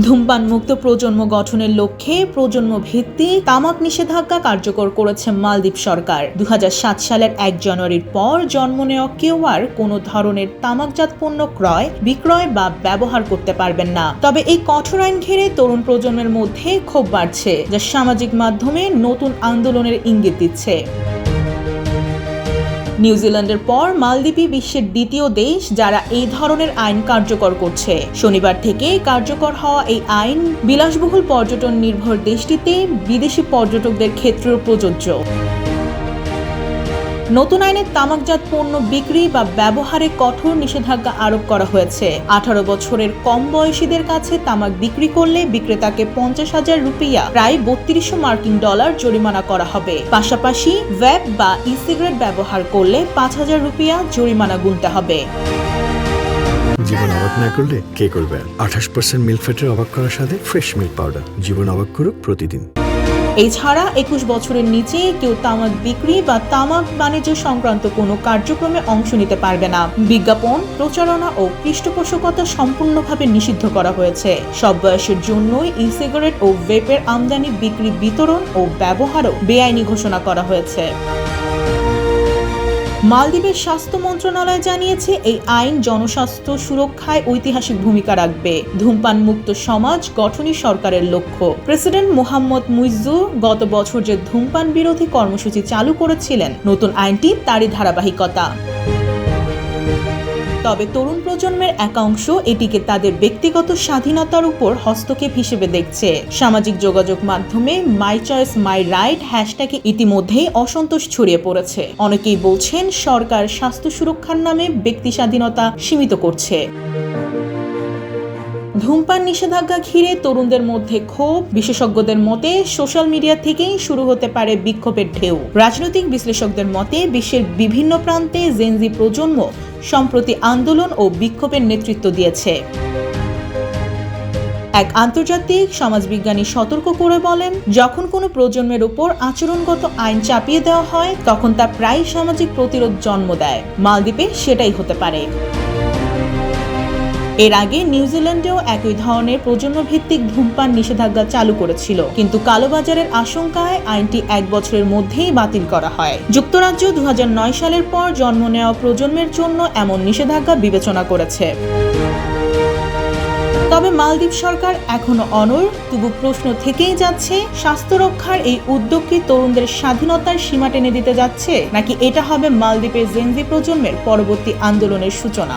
ধূমপান মুক্ত প্রজন্ম গঠনের লক্ষ্যে প্রজন্ম ভিত্তিক তামাক নিষেধাজ্ঞা কার্যকর করেছে মালদ্বীপ সরকার। দু হাজার সাত সালের এক জানুয়ারির পর জন্ম নেওয়া কেউ আর কোনো ধরনের তামাকজাত পণ্য ক্রয়, বিক্রয় বা ব্যবহার করতে পারবেন না। তবে এই কঠোর আইন ঘিরে তরুণ প্রজন্মের মধ্যে ক্ষোভ বাড়ছে, যা সামাজিক মাধ্যমে নতুন আন্দোলনের ইঙ্গিত দিচ্ছে। নিউজিল্যান্ডের পর মালদ্বীপই বিশ্বের দ্বিতীয় দেশ যারা এই ধরনের আইন কার্যকর করছে। শনিবার থেকে কার্যকর হওয়া এই আইন বিলাসবহুল পর্যটন নির্ভর দেশটিতে বিদেশি পর্যটকদের ক্ষেত্রেও প্রযোজ্য। নতুন আইনে তামাকজাত পণ্য বিক্রি বা ব্যবহারে কঠোর নিষেধাজ্ঞা আরোপ করা হয়েছে। আঠারো বছরের কম বয়সীদের কাছে তামাক বিক্রি করলে বিক্রেতাকে পঞ্চাশ হাজার রুপিয়া, প্রায় বত্রিশশো মার্কিন ডলার জরিমানা করা হবে। পাশাপাশি ওয়েব বা ই সিগারেট ব্যবহার করলে পাঁচ হাজার রুপিয়া জরিমানা গুনতে হবে। জীবন অবাক না করলে কে করবে? আঠাশ পার্সেন্ট মিল্ক ফ্যাটের অবাক করার সাথে ফ্রেশ মিল্ক পাউডার জীবন অবাক করুক প্রতিদিন। এছাড়া একুশ বছরের নিচে কেউ তামাক বিক্রি বা তামাক বাণিজ্য সংক্রান্ত কোনো কার্যক্রমে অংশ নিতে পারবে না। বিজ্ঞাপন, প্রচারণা ও পৃষ্ঠপোষকতা সম্পূর্ণভাবে নিষিদ্ধ করা হয়েছে। সব বয়সের জন্যই ই সিগারেট ও ভেপের আমদানি, বিক্রি, বিতরণ ও ব্যবহারও বেআইনি ঘোষণা করা হয়েছে। মালদ্বীপের স্বাস্থ্য মন্ত্রণালয় জানিয়েছে, এই আইন জনস্বাস্থ্য সুরক্ষায় ঐতিহাসিক ভূমিকা রাখবে। ধূমপান মুক্ত সমাজ গঠনই সরকারের লক্ষ্য। প্রেসিডেন্ট মোহাম্মদ মুইজু গত বছর যে ধূমপান বিরোধী কর্মসূচি চালু করেছিলেন, নতুন আইনটি তারই ধারাবাহিকতা। তবে তরুণ প্রজন্মের একাংশ এটিকে তাদের ব্যক্তিগত স্বাধীনতার উপর হস্তক্ষেপ হিসেবে দেখছে। সামাজিক যোগাযোগ মাধ্যমে মাই চয়েস, মাই রাইট হ্যাশট্যাগে ইতিমধ্যেই অসন্তোষ ছড়িয়ে পড়েছে। অনেকেই বলছেন, সরকার স্বাস্থ্য সুরক্ষার নামে ব্যক্তি স্বাধীনতা সীমিত করছে। ধূমপান নিষেধাজ্ঞা ঘিরে তরুণদের মধ্যে ক্ষোভ। বিশেষজ্ঞদের মতে, সোশ্যাল মিডিয়া থেকেই শুরু হতে পারে বিক্ষোভের ঢেউ। রাজনৈতিক বিশ্লেষকদের মতে, বিশ্বের বিভিন্ন প্রান্তে জেনজি প্রজন্ম সম্প্রতি আন্দোলন ও বিক্ষোভের নেতৃত্ব দিয়েছে। এক আন্তর্জাতিক সমাজবিজ্ঞানী সতর্ক করে বলেন, যখন কোনো প্রজন্মের উপর আচরণগত আইন চাপিয়ে দেওয়া হয়, তখন তা প্রায় সামাজিক প্রতিরোধ জন্ম দেয়। মালদ্বীপে সেটাই হতে পারে। এর আগে নিউজিল্যান্ডেও একই ধরনের প্রজন্মভিত্তিক ধূমপান নিষেধাজ্ঞা চালু করেছিল। কিন্তু কালোবাজারের আশঙ্কায় আইনটি এক বছরের মধ্যেই বাতিল করা হয়। যুক্তরাজ্য দু হাজার নয় সালের পর জন্ম নেওয়া প্রজন্মের জন্য এমন নিষেধাজ্ঞা বিবেচনা করেছে। তবে মালদ্বীপ সরকার এখনও অনর তবু প্রশ্ন থেকেই যাচ্ছে, স্বাস্থ্য রক্ষার এই উদ্যোগ কি তরুণদের স্বাধীনতার সীমা টেনে দিতে যাচ্ছে, নাকি এটা হবে মালদ্বীপের জেনজি প্রজন্মের পরবর্তী আন্দোলনের সূচনা?